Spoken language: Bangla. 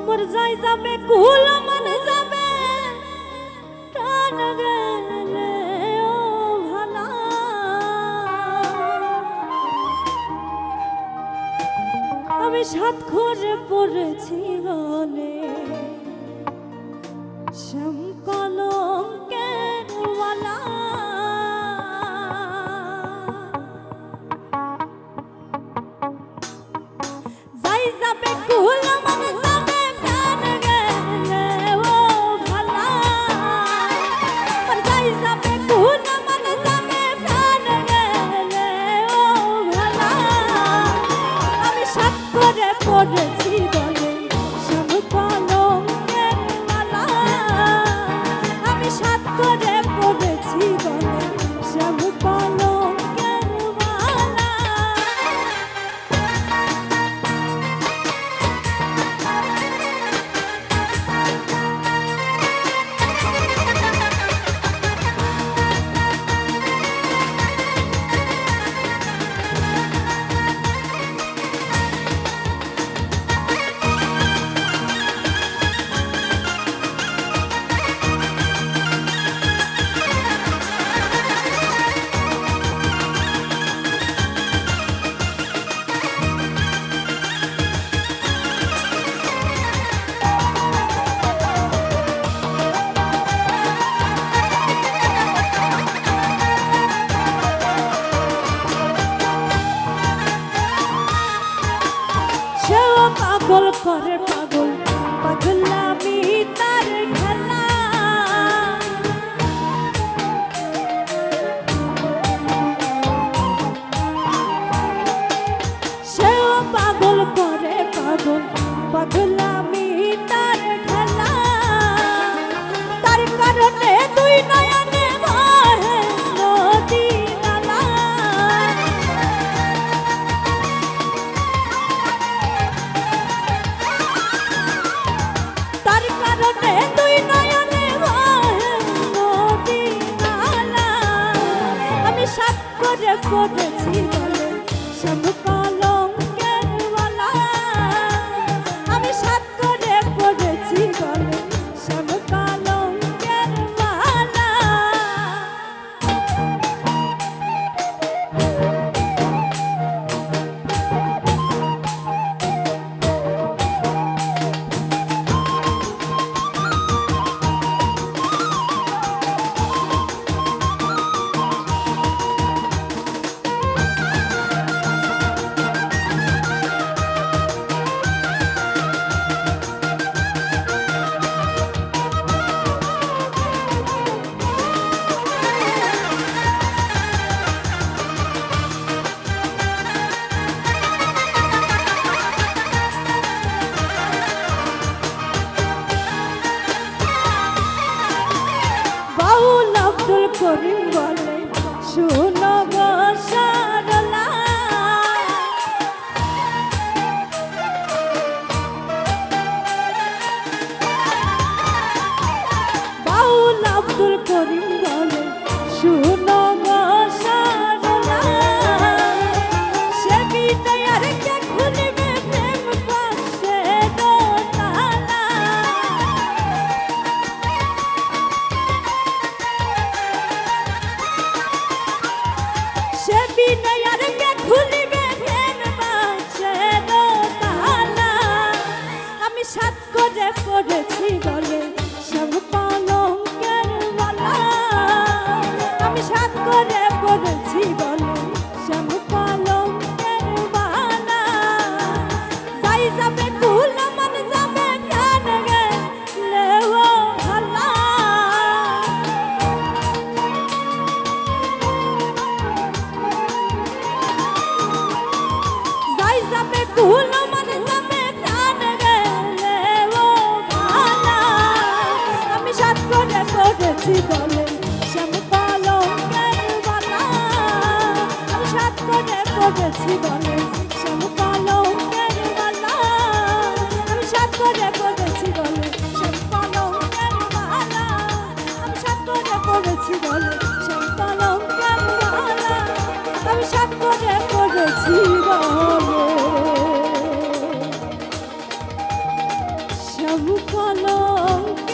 ওমর যাই যাবে কুল মন যাবে প্রাণ গেলে ও ভালা আমি সাত খোঁজে পড়েছি গলে শ্যামকলঙ্কের ওয়ালা করে পড়েছি বলে পাগল পাগলামি তার খেলা তার কারণে দুই নয়নে ভয়ে নদী নালা তার কারণে দুই নয়নে বহে নদী নালা। আমি সাত করে পড়েছি বলে শ্যাম করিম বলে শুনো সাত করে পড়েছি বলে সব পালঙ্কের আমি সাত করে পড়েছি বলে পড়েছি বলে। পালঙ্কের বালা আমি সাত করে পড়েছি বলে। পালঙ্কের বালা আমি সাত করে পড়েছি বলে। কলঙ্ক